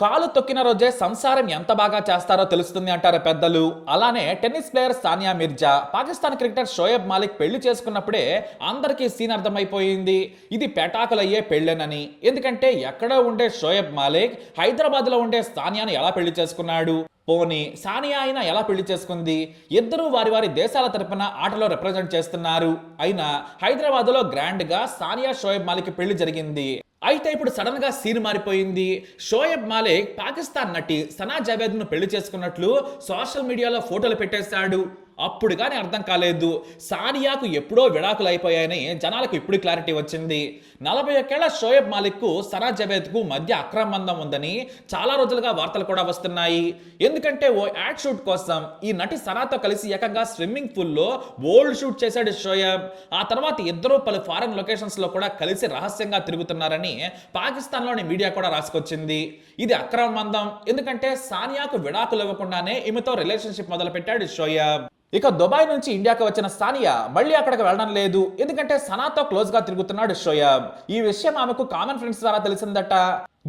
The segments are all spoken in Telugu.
కాలు తొక్కిన రోజే సంసారం ఎంత బాగా చేస్తారో తెలుస్తుంది అంటారు పెద్దలు. అలానే tennis player Sania Mirza Pakistan cricketer Shoaib Malik పెళ్ళి చేసుకున్నప్పుడే అందరికీ సీన్ అర్థమైపోయింది. ఇది పెటాకులయ్యే పెళ్ళేనని. ఎందుకంటే ఎక్కడో ఉండే షోయబ్ మాలిక్ హైదరాబాద్లో ఉండే సానియాను ఎలా పెళ్ళి చేసుకున్నాడు? పోనీ సానియా అయినా ఎలా పెళ్ళి చేసుకుంది? ఇద్దరూ వారి వారి దేశాల తరపున ఆటలో రిప్రజెంట్ చేస్తున్నారు. అయినా హైదరాబాద్లో గ్రాండ్గా సానియా షోయబ్ మాలిక్ పెళ్ళి జరిగింది. అయితే ఇప్పుడు సడన్గా సీన్ మారిపోయింది. షోయబ్ మాలిక్ పాకిస్తాన్ నటి సనా జావేద్ను పెళ్ళి చేసుకున్నట్లు సోషల్ మీడియాలో ఫోటోలు పెట్టేశాడు. అప్పుడు కానీ అర్థం కాలేదు. సానియాకు ఎప్పుడో విడాకులు అయిపోయాయని జనాలకు ఇప్పుడు క్లారిటీ వచ్చింది. నలభై ఒకేళ్ళ షోయబ్ మాలిక్ సరా సనా జవేద్ మధ్య అక్రమందం ఉందని చాలా రోజులుగా వార్తలు కూడా వస్తున్నాయి. ఎందుకంటే ఓ యాడ్ షూట్ కోసం ఈ నటి సనాతో కలిసి ఏకంగా స్విమ్మింగ్ పూల్లో ఓల్డ్ షూట్ చేశాడు షోయబ్. ఆ తర్వాత ఇద్దరు పలు ఫారెన్ లొకేషన్స్లో కూడా కలిసి రహస్యంగా తిరుగుతున్నారని పాకిస్తాన్లోని మీడియా కూడా రాసుకొచ్చింది. ఇది అక్రమందం. ఎందుకంటే సానియాకు విడాకులు ఇవ్వకుండానే ఈమెతో రిలేషన్షిప్ మొదలుపెట్టాడు షోయబ్. ఇక దుబాయ్ నుంచి ఇండియాకి వచ్చిన సానియా మళ్ళీ అక్కడికి వెళ్ళడం లేదు. ఎందుకంటే సనాతో క్లోజ్గా తిరుగుతున్నాడు షోయబ్. ఈ విషయం ఆమెకు కామన్ ఫ్రెండ్స్ ద్వారా తెలిసిందట.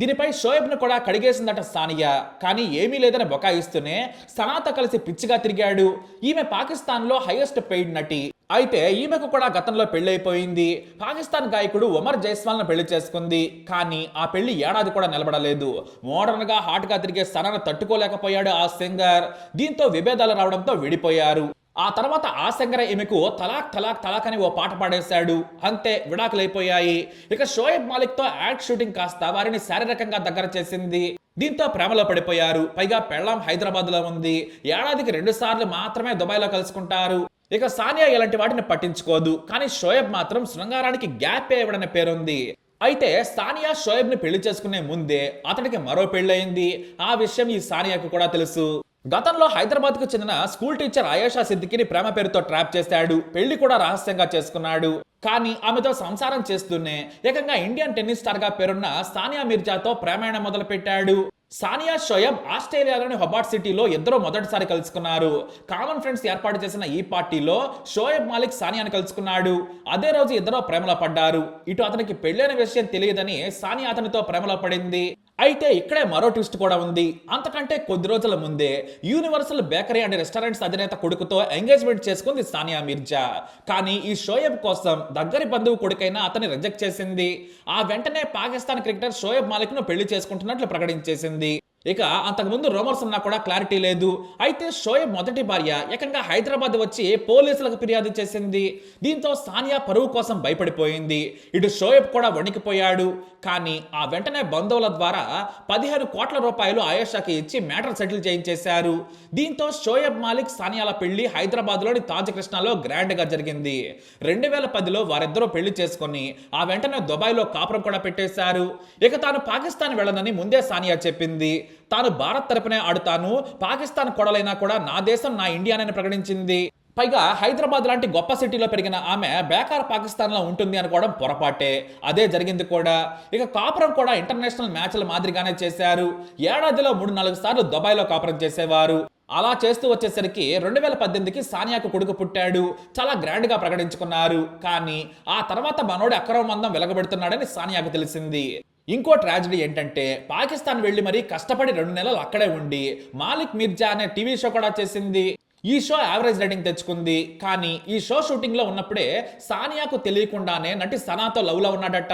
దీనిపై షోయబ్ను కూడా కడిగేసిందట సానియా. కానీ ఏమీ లేదని బొకాయిస్తూనే సనాతో కలిసి పిచ్చిగా తిరిగాడు. ఈమె పాకిస్తాన్లో హైయెస్ట్ పెయిడ్ నటి. అయితే ఈమెకు కూడా గతంలో పెళ్ళైపోయింది. పాకిస్తాన్ గాయకుడు ఉమర్ జైస్వాల్ను పెళ్ళి చేసుకుంది. కానీ ఆ పెళ్ళి ఏడాది కూడా నిలబడలేదు. మోడర్న్గా హాట్గా తిరిగే సనను తట్టుకోలేకపోయాడు ఆ సింగర్. దీంతో విభేదాలు రావడంతో విడిపోయారు. ఆ తర్వాత ఆ సింగర్ ఈమెకు తలాక్ తలాక్ తలాక్ అని ఓ పాట పాడేశాడు. అంతే విడాకులైపోయాయి. ఇక షోయబ్ మాలిక్తో యాడ్ షూటింగ్ కాస్త వారిని శారీరకంగా దగ్గర చేసింది. దీంతో ప్రేమలో పడిపోయారు. పైగా పెళ్ళాం హైదరాబాద్లో ఉంది. ఏడాదికి రెండు సార్లు మాత్రమే దుబాయ్లో కలుసుకుంటారు. ఇక సానియా ఇలాంటి వాటిని పట్టించుకోదు. కానీ షోయబ్ మాత్రం శృంగారానికి గ్యాప్ ఇవ్వడనే పేరుంది. అయితే సానియా షోయబ్ని పెళ్ళి చేసుకునే ముందే అతడికి మరో పెళ్ళయింది. ఆ విషయం ఈ సానియాకు కూడా తెలుసు. గతంలో హైదరాబాద్కు చెందిన స్కూల్ టీచర్ ఆయేషా సిద్దికిని ప్రేమ పేరుతో ట్రాప్ చేశాడు. పెళ్ళి కూడా రహస్యంగా చేసుకున్నాడు. కానీ ఆమెతో సంసారం చేస్తూనే ఏకంగా ఇండియన్ టెన్నిస్ స్టార్గా పేరున్న సానియా మిర్జాతో ప్రేమాయణం మొదలుపెట్టాడు. సానియా షోయబ్ ఆస్ట్రేలియాలోని హొబార్ట్ సిటీలో ఇద్దరు మొదటిసారి కలుసుకున్నారు. కామన్ ఫ్రెండ్స్ ఏర్పాటు చేసిన ఈ పార్టీలో షోయబ్ మాలిక్ సానియాని కలుసుకున్నాడు. అదే రోజు ఇద్దరు ప్రేమలో పడ్డారు. ఇటు అతనికి పెళ్ళైన విషయం తెలియదని సానియా అతనితో ప్రేమలో పడింది. అయితే ఇక్కడే మరో ట్విస్ట్ కూడా ఉంది. అంతకంటే కొద్ది రోజుల ముందే యూనివర్సల్ బేకరీ అండ్ రెస్టారెంట్స్ అధినేత కొడుకుతో ఎంగేజ్మెంట్ చేసుకుంది సానియా మిర్జా. కానీ ఈ షోయబ్ కోసం దగ్గరి బంధువు కొడుకైన అతన్ని రిజెక్ట్ చేసింది. ఆ వెంటనే పాకిస్తాన్ క్రికెటర్ షోయబ్ మాలిక్ను పెళ్ళి చేసుకుంటున్నట్లు ప్రకటించేసింది. ఇక అంతకుముందు రోమర్స్ ఉన్నా కూడా క్లారిటీ లేదు. అయితే షోయబ్ మొదటి భార్య ఏకంగా హైదరాబాద్ వచ్చి పోలీసులకు ఫిర్యాదు చేసింది. దీంతో సానియా పరువు కోసం భయపడిపోయింది. ఇటు షోయబ్ కూడా వణికిపోయాడు. కానీ ఆ వెంటనే బంధువుల ద్వారా పదిహేను కోట్ల రూపాయలు ఆయేషాకి ఇచ్చి మ్యాటర్ సెటిల్ చేయించేశారు. దీంతో షోయబ్ మాలిక్ సానియాల పెళ్ళి హైదరాబాద్లోని తాజ్ కృష్ణాలో గ్రాండ్గా జరిగింది. రెండు వేల పదిలో వారిద్దరూ పెళ్ళి చేసుకొని ఆ వెంటనే దుబాయ్లో కాపురం కూడా పెట్టేశారు. ఇక తాను పాకిస్తాన్ వెళ్ళనని ముందే సానియా చెప్పింది. తాను భారత్ తరపునే ఆడుతాను పాకిస్తాన్ కొడలైనా కూడా నా దేశం నా ఇండియానని ప్రకటించింది. పైగా హైదరాబాద్ లాంటి గొప్ప సిటీలో పెరిగిన ఆమె బేకార్ పాకిస్తాన్లో ఉంటుంది అనుకోవడం పొరపాటే. అదే జరిగింది కూడా. ఇక కాపురం కూడా ఇంటర్నేషనల్ మ్యాచ్ల మాదిరిగానే చేశారు. ఏడాదిలో మూడు నాలుగు సార్లు దుబాయ్లో కాపురం చేసేవారు. అలా చేస్తూ వచ్చేసరికి రెండు వేల పద్దెనిమిదికి సానియాకు కొడుకు పుట్టాడు. చాలా గ్రాండ్గా ప్రకటించుకున్నారు. కానీ ఆ తర్వాత మనోడి అక్రమందం వెలగబెడుతున్నాడని సానియాకు తెలిసింది. ఇంకో ట్రాజడీ ఏంటంటే పాకిస్తాన్ వెళ్ళి మరీ కష్టపడి రెండు నెలలు అక్కడే ఉండి మాలిక్ మిర్జా అనే టీవీ షో కూడా చేసింది. ఈ షో యావరేజ్ రేటింగ్ తెచ్చుకుంది. కానీ ఈ షో షూటింగ్లో ఉన్నప్పుడే సానియాకు తెలియకుండానే నటి సనాతో లవ్లో ఉన్నాడట.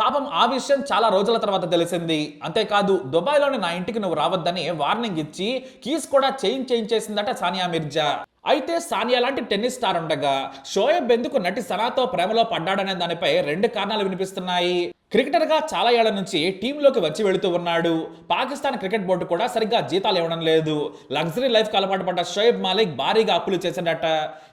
పాపం ఆ విషయం చాలా రోజుల తర్వాత తెలిసింది. అంతేకాదు దుబాయ్లోని నా ఇంటికి నువ్వు రావద్దని వార్నింగ్ ఇచ్చి కీస్ కూడా చేంజ్ చేంజ్ చేసిందట సానియా మిర్జా. అయితే సానియా లాంటి టెన్నిస్ స్టార్ ఉండగా షోయబ్ ఎందుకు నటి సనాతో ప్రేమలో పడ్డాడనే దానిపై రెండు కారణాలు వినిపిస్తున్నాయి. క్రికెటర్గా చాలా ఏళ్ళ నుంచి టీంలోకి వచ్చి వెళుతూ ఉన్నాడు. పాకిస్తాన్ క్రికెట్ బోర్డు కూడా సరిగ్గా జీతాలు ఇవ్వడం లేదు. లగ్జరీ లైఫ్ అలవాటు పడ్డ షోయబ్ మాలిక్ భారీగా అప్పులు చేశాడట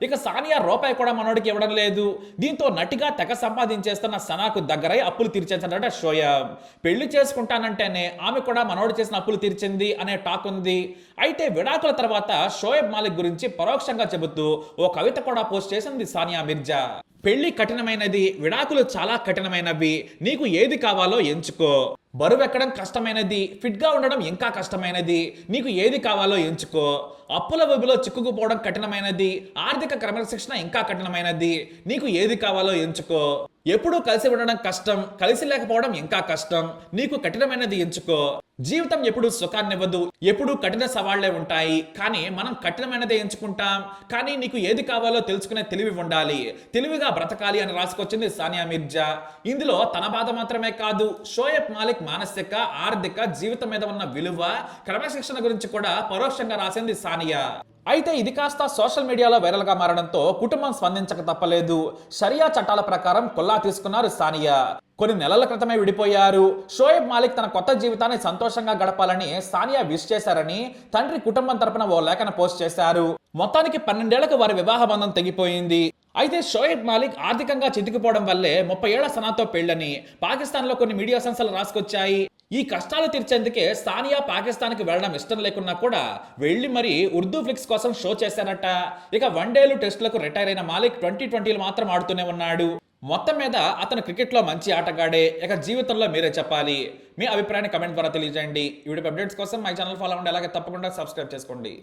ఇక సానియా రూపాయి కూడా మనోడికి ఇవ్వడం లేదు. దీంతో నటిగా తెగ సంపాదించేస్తున్న సనాకు దగ్గరై అప్పులు తీర్చేశాడట షోయబ్. పెళ్ళి చేసుకుంటానంటేనే ఆమె కూడా మనోడు చేసిన అప్పులు తీర్చింది అనే టాక్ ఉంది. అయితే విడాకుల తర్వాత షోయబ్ మాలిక్ గురించి పరోక్షంగా చెబుతూ ఓ కవిత కూడా పోస్ట్ చేసింది సానియా మిర్జా. పెళ్ళి కఠినమైనది విడాకులు చాలా కఠినమైనవి. నీకు ఏది కావాలో ఎంచుకో. బరువు ఎక్కడం కష్టమైనది ఫిట్గా ఉండడం ఇంకా కష్టమైనది. నీకు ఏది కావాలో ఎంచుకో. అప్పుల ఊబిలో చిక్కుకుపోవడం కఠినమైనది ఆర్థిక క్రమశిక్షణ ఇంకా కఠినమైనది. నీకు ఏది కావాలో ఎంచుకో. ఎప్పుడూ కలిసి ఉండడం కష్టం కలిసి లేకపోవడం ఇంకా కష్టం. నీకు కఠినమైనది ఎంచుకో. జీవితం ఎప్పుడు సుఖాన్నివ్వదు ఎప్పుడు కఠిన సవాళ్ళే ఉంటాయి. కానీ మనం కఠినమైనదే ఎంచుకుంటాం. కానీ నీకు ఏది కావాలో తెలుసుకునే తెలివి ఉండాలి. తెలివిగా బ్రతకాలి అని రాసుకొచ్చింది సానియా మిర్జా. ఇందులో తన బాధ మాత్రమే కాదు షోయబ్ మాలిక్ మానసిక ఆర్థిక జీవితం మీద ఉన్న విలువ క్రమశిక్షణ గురించి కూడా పరోక్షంగా రాసింది సానియా. అయితే ఇది కాస్త సోషల్ మీడియాలో వైరల్గా మారడంతో కుటుంబం స్పందించక తప్పలేదు. షరియా చట్టాల ప్రకారం కొల్లా తీసుకున్నారు సానియా కొన్ని నెలల క్రితమే విడిపోయారు. షోయబ్ మాలిక్ తన కొత్త జీవితాన్ని సంతోషంగా గడపాలని సానియా విష్ చేశారని తండ్రి కుటుంబం తరపున ఓ లేఖన పోస్ట్ చేశారు. మొత్తానికి పన్నెండేళ్ళకు వారి వివాహ బంధం తెగిపోయింది. అయితే షోయబ్ మాలిక్ ఆర్థికంగా చితికిపోవడం వల్లే ముప్పై ఏళ్ళ సనాతో పెళ్ళని పాకిస్తాన్లో కొన్ని మీడియా సంస్థలు రాసుకొచ్చాయి. ఈ కష్టాలు తీర్చేందుకే సానియా పాకిస్తాన్కి వెళ్ళడం ఇష్టం లేకున్నా కూడా వెళ్ళి మరి ఉర్దూ ఫ్లిక్స్ కోసం షో చేశారట. ఇక వన్డేలు టెస్టులకు రిటైర్ అయిన మాలిక్ ట్వంటీ ట్వంటీలు మాత్రం ఆడుతూనే ఉన్నాడు. మొత్తం మీద అతను క్రికెట్లో మంచి ఆటగాడే. ఇక జీవితంలో మీరే చెప్పాలి. మీ అభిప్రాయాన్ని కమెంట్ ద్వారా తెలియజేయండి. వీడియో అప్డేట్స్ కోసం మై ఛానల్ ఫాలో అవ్వండి. అలాగే తప్పకుండా సబ్స్క్రైబ్ చేసుకోండి.